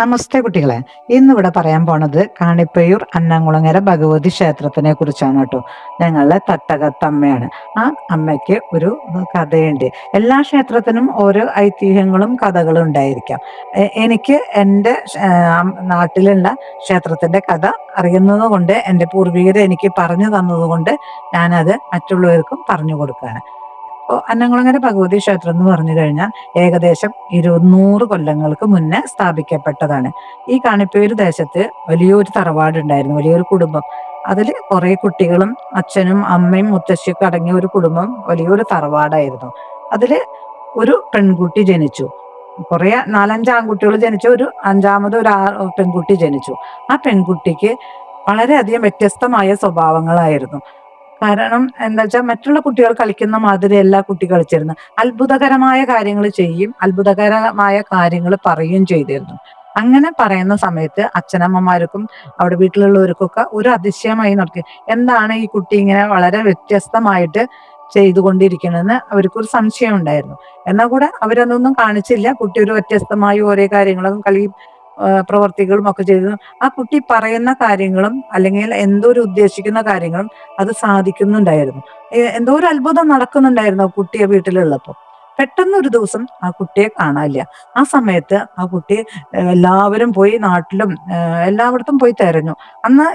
നമസ്തേ കുട്ടികളെ. ഇന്നിവിടെ പറയാൻ പോണത് കാണിപ്പയൂർ അന്നംകുളങ്ങര ഭഗവതി ക്ഷേത്രത്തിനെ കുറിച്ചാണ് കേട്ടോ. ഞങ്ങളുടെ തട്ടകത്തമ്മയാണ്. ആ അമ്മയ്ക്ക് ഒരു കഥയുണ്ട്. എല്ലാ ക്ഷേത്രത്തിനും ഓരോ ഐതിഹ്യങ്ങളും കഥകളും ഉണ്ടായിരിക്കാം. എനിക്ക് എന്റെ നാട്ടിലുള്ള ക്ഷേത്രത്തിന്റെ കഥ അറിയുന്നത് കൊണ്ട് എന്റെ പൂർവികർ എനിക്ക് പറഞ്ഞു തന്നതുകൊണ്ട് ഞാനത് മറ്റുള്ളവർക്കും പറഞ്ഞു കൊടുക്കുകയാണ്. അന്നംകുളങ്ങര ഭഗവതി ക്ഷേത്രം എന്ന് പറഞ്ഞു കഴിഞ്ഞാൽ ഏകദേശം ഇരുന്നൂറ് കൊല്ലങ്ങൾക്ക് മുന്നേ സ്ഥാപിക്കപ്പെട്ടതാണ്. ഈ കാണിപ്പേര് ദേശത്ത് വലിയൊരു തറവാടുണ്ടായിരുന്നു വലിയൊരു കുടുംബം. അതിൽ കുറെ കുട്ടികളും അച്ഛനും അമ്മയും മുത്തശ്ശിയൊക്കെ അടങ്ങിയ ഒരു കുടുംബം വലിയൊരു തറവാടായിരുന്നു. അതിൽ ഒരു പെൺകുട്ടി ജനിച്ചു. കുറെ നാലഞ്ച് ആൺകുട്ടികൾ ജനിച്ചു ഒരു അഞ്ചാമത് ഒരു ആ പെൺകുട്ടി ജനിച്ചു. ആ പെൺകുട്ടിക്ക് വളരെയധികം വ്യത്യസ്തമായ സ്വഭാവങ്ങളായിരുന്നു. കാരണം എന്താ വെച്ചാൽ മറ്റുള്ള കുട്ടികൾ കളിക്കുന്ന മാതിരി എല്ലാ കുട്ടി കളിച്ചിരുന്നു. അത്ഭുതകരമായ കാര്യങ്ങൾ ചെയ്യും അത്ഭുതകരമായ കാര്യങ്ങൾ പറയുകയും ചെയ്തിരുന്നു. അങ്ങനെ പറയുന്ന സമയത്ത് അച്ഛനമ്മമാർക്കും അവിടെ വീട്ടിലുള്ളവർക്കൊക്കെ ഒരു അതിശയമായി നടക്കുക എന്താണ് ഈ കുട്ടി ഇങ്ങനെ വളരെ വ്യത്യസ്തമായിട്ട് ചെയ്തുകൊണ്ടിരിക്കണമെന്ന് അവർക്കൊരു സംശയം ഉണ്ടായിരുന്നു. എന്നാൽ കൂടെ അവരതൊന്നും കാണിച്ചില്ല. കുട്ടി ഒരു വ്യത്യസ്തമായി ഓരോ കാര്യങ്ങളൊന്നും കളി പ്രവർത്തികളും ഒക്കെ ചെയ്തു. ആ കുട്ടി പറയുന്ന കാര്യങ്ങളും അല്ലെങ്കിൽ എന്തോ ഒരു ഉദ്ദേശിക്കുന്ന കാര്യങ്ങളും അത് സാധിക്കുന്നുണ്ടായിരുന്നു. എന്തോ ഒരു അത്ഭുതം നടക്കുന്നുണ്ടായിരുന്നു ആ കുട്ടിയെ വീട്ടിലുള്ളപ്പോൾ. പെട്ടെന്ന് ഒരു ദിവസം ആ കുട്ടിയെ കാണാനില്ല. ആ സമയത്ത് ആ കുട്ടി എല്ലാവരും പോയി നാട്ടിലും എല്ലായിടത്തും പോയി തെരഞ്ഞു. അന്ന്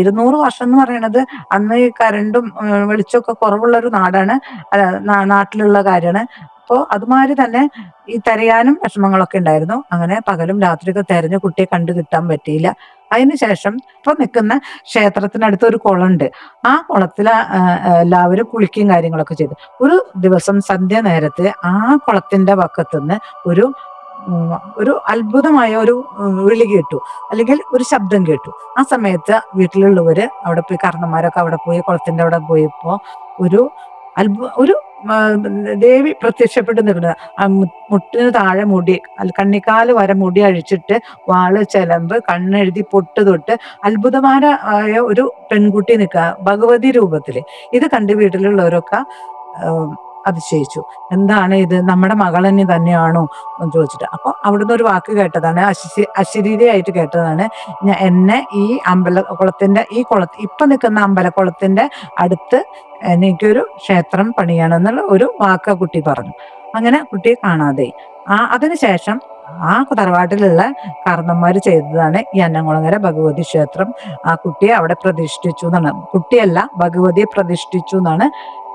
ഇരുന്നൂറ് വർഷം എന്ന് പറയുന്നത് അന്ന് ഈ കരണ്ടും വെളിച്ചമൊക്കെ കുറവുള്ള ഒരു നാടാണ് നാട്ടിലുള്ള കാര്യമാണ്. അപ്പോൾ അതുമാതിരി തന്നെ ഈ തിരയാനും വിഷമങ്ങളൊക്കെ ഉണ്ടായിരുന്നു. അങ്ങനെ പകലും രാത്രിയൊക്കെ തെരഞ്ഞു കുട്ടിയെ കണ്ടു കിട്ടാൻ പറ്റിയില്ല. അതിനുശേഷം ഇപ്പൊ നിൽക്കുന്ന ക്ഷേത്രത്തിനടുത്ത് ഒരു കുളമുണ്ട്. ആ കുളത്തിൽ എല്ലാവരും കുളിക്കുകയും കാര്യങ്ങളൊക്കെ ചെയ്തു. ഒരു ദിവസം സന്ധ്യ നേരത്തെ ആ കുളത്തിന്റെ പക്കത്തുനിന്ന് ഒരു ഒരു അത്ഭുതമായ ഒരു വിളി കേട്ടു. അല്ലെങ്കിൽ ഒരു ശബ്ദം കേട്ടു. ആ സമയത്ത് വീട്ടിലുള്ളവര് അവിടെ പോയി കാരണന്മാരൊക്കെ അവിടെ പോയി കുളത്തിന്റെ അവിടെ പോയപ്പോ ഒരു അത്ഭുത ഒരു ദേവി പ്രത്യക്ഷപ്പെട്ട് നിൽക്കുന്നത്. മുട്ടിന് താഴെ മുടി കണ്ണിക്കാൽ വരെ മുടി അഴിച്ചിട്ട് വാൾ ചെലമ്പ് കണ്ണെഴുതി പൊട്ട് തൊട്ട് അത്ഭുതമായ ഒരു പെൺകുട്ടി നിൽക്കുക ഭഗവതി രൂപത്തിൽ ഇത് കണ്ട് വീട്ടിലുള്ളവരൊക്കെ അതിശയിച്ചു. എന്താണ് ഇത്? നമ്മുടെ മകളെന്നെ തന്നെയാണോ? എന്ന് ചോദിച്ചിട്ട്. അപ്പൊ അവിടുന്ന് ഒരു വാക്ക് കേട്ടതാണ്. അശി അശരീരിയായിട്ട് കേട്ടതാണ്. ഞാൻ എന്നെ ഈ അമ്പല കുളത്തിന്റെ ഈ കുള ഇപ്പൊ നിൽക്കുന്ന അമ്പലക്കുളത്തിന്റെ അടുത്ത് എനിക്കൊരു ക്ഷേത്രം പണിയണം എന്നുള്ള ഒരു വാക്ക് കുട്ടി പറഞ്ഞു. അങ്ങനെ കുട്ടിയെ കാണാതെ ആ അതിനുശേഷം ആ തറവാട്ടിലുള്ള കാരണന്മാർ ചെയ്തതാണ് ഈ അന്നംകുളങ്ങര ഭഗവതി ക്ഷേത്രം. ആ കുട്ടിയെ അവിടെ പ്രതിഷ്ഠിച്ചു എന്നാണ്. കുട്ടിയല്ല ഭഗവതിയെ പ്രതിഷ്ഠിച്ചു എന്നാണ്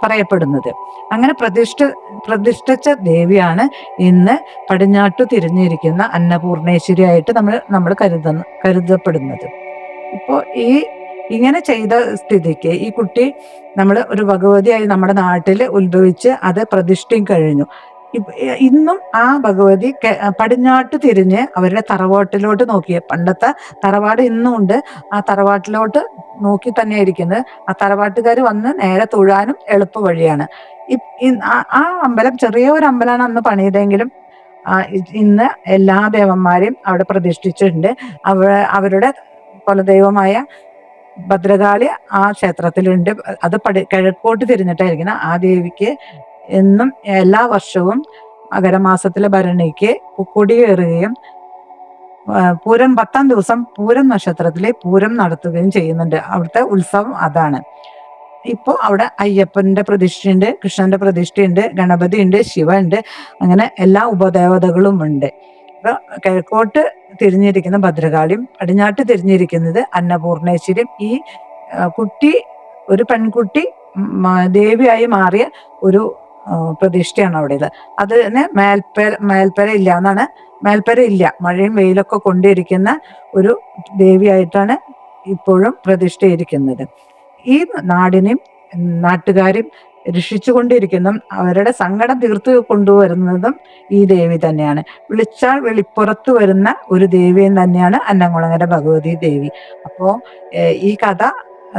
പറയപ്പെടുന്നത്. അങ്ങനെ പ്രതിഷ്ഠ പ്രതിഷ്ഠിച്ച ദേവിയാണ് ഇന്ന് പടിഞ്ഞാട്ടു തിരിഞ്ഞിരിക്കുന്ന അന്നപൂർണേശ്വരിയായിട്ട് നമ്മൾ നമ്മൾ കരുത കരുതപ്പെടുന്നത്. ഇപ്പോൾ ഈ ഇങ്ങനെ ചെയ്ത സ്ഥിതിക്ക് ഈ കുട്ടി നമ്മൾ ഒരു ഭഗവതിയായി നമ്മുടെ നാട്ടിൽ ഉത്ഭവിച്ച് അത് പ്രതിഷ്ഠയും കഴിഞ്ഞു. ഇന്നും ആ ഭഗവതി പടിഞ്ഞാട്ട് തിരിഞ്ഞ് അവരുടെ തറവാട്ടിലോട്ട് നോക്കിയ. പണ്ടത്തെ തറവാട് ഇന്നും ഉണ്ട്. ആ തറവാട്ടിലോട്ട് നോക്കി തന്നെ ഇരിക്കുന്നത് ആ തറവാട്ടുകാർ വന്ന് നേരെ തൊഴാനും എളുപ്പ വഴിയാണ് ആ- അമ്പലം ചെറിയ ഒരു അമ്പലമാണ് അന്ന് പണിയതെങ്കിലും ഇന്ന് എല്ലാ ദേവന്മാരെയും അവിടെ പ്രതിഷ്ഠിച്ചിട്ടുണ്ട്. അവ അവരുടെ കുലദൈവമായ ഭദ്രകാളി ആ ക്ഷേത്രത്തിലുണ്ട്. അത് പടി കിഴക്കോട്ട് തിരിഞ്ഞിട്ടായിരിക്കണം ആ ദേവിക്ക് എന്നും എല്ലാ വർഷവും മകരമാസത്തിലെ ഭരണിക്ക് കൊടിയേറുകയും പൂരം പത്താം ദിവസം പൂരം നക്ഷത്രത്തിലെ പൂരം നടത്തുകയും ചെയ്യുന്നുണ്ട്. അവിടുത്തെ ഉത്സവം അതാണ്. ഇപ്പോൾ അവിടെ അയ്യപ്പന്റെ പ്രതിഷ്ഠയുണ്ട് കൃഷ്ണന്റെ പ്രതിഷ്ഠയുണ്ട് ഗണപതി ഉണ്ട് ശിവ ഉണ്ട് അങ്ങനെ എല്ലാ ഉപദേവതകളും ഉണ്ട്. ഇപ്പൊ കിഴക്കോട്ട് തിരിഞ്ഞിരിക്കുന്ന ഭദ്രകാളിയും പടിഞ്ഞാട്ട് തിരിഞ്ഞിരിക്കുന്നത് അന്നപൂർണേശ്വരിയും. ഈ കുട്ടി ഒരു പെൺകുട്ടി ദേവിയായി മാറിയ ഒരു ആ, പ്രതിഷ്ഠയാണ് അവിടെ അത് മേൽപ്പര മേൽപ്പര ഇല്ല എന്നാണ്. മേൽപ്പര ഇല്ല. മഴയും വെയിലൊക്കെ കൊണ്ടിരിക്കുന്ന ഒരു ദേവിയായിട്ടാണ് ഇപ്പോഴും പ്രതിഷ്ഠയിരിക്കുന്നത്. ഈ നാടിനെയും നാട്ടുകാരും രക്ഷിച്ചുകൊണ്ടിരിക്കുന്നതും അവരുടെ സങ്കടം തീർത്തു കൊണ്ടുവരുന്നതും ഈ ദേവി തന്നെയാണ്. വിളിച്ചാൽ വെളിപ്പുറത്ത് വരുന്ന ഒരു ദേവിയും തന്നെയാണ് അന്നംകുളങ്ങര ഭഗവതി ദേവി. അപ്പോൾ ഈ കഥ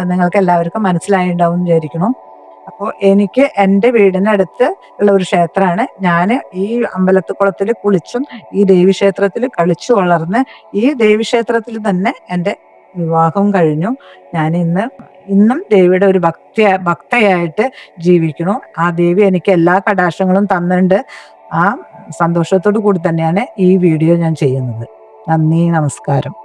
നിങ്ങൾക്ക് എല്ലാവർക്കും മനസ്സിലായിട്ടുണ്ടാവും എന്ന് വിചാരിക്കുന്നു. അപ്പോൾ എനിക്ക് എന്റെ വീടിനടുത്ത് ഉള്ള ഒരു ക്ഷേത്രമാണ്. ഞാൻ ഈ അമ്പലത്തുകുളത്തിൽ കുളിച്ചും ഈ ദേവീക്ഷേത്രത്തിൽ കളിച്ചു വളർന്ന് ഈ ദേവീക്ഷേത്രത്തിൽ തന്നെ എന്റെ വിവാഹം കഴിഞ്ഞു. ഞാൻ ഇന്ന് ഇന്നും ദേവിയുടെ ഒരു ഭക്തി ഭക്തയായിട്ട് ജീവിക്കുന്നു. ആ ദേവി എനിക്ക് എല്ലാ കടാക്ഷങ്ങളും തന്നിട്ടുണ്ട്. ആ സന്തോഷത്തോടു കൂടി തന്നെയാണ് ഈ വീഡിയോ ഞാൻ ചെയ്യുന്നത്. നന്ദി നമസ്കാരം.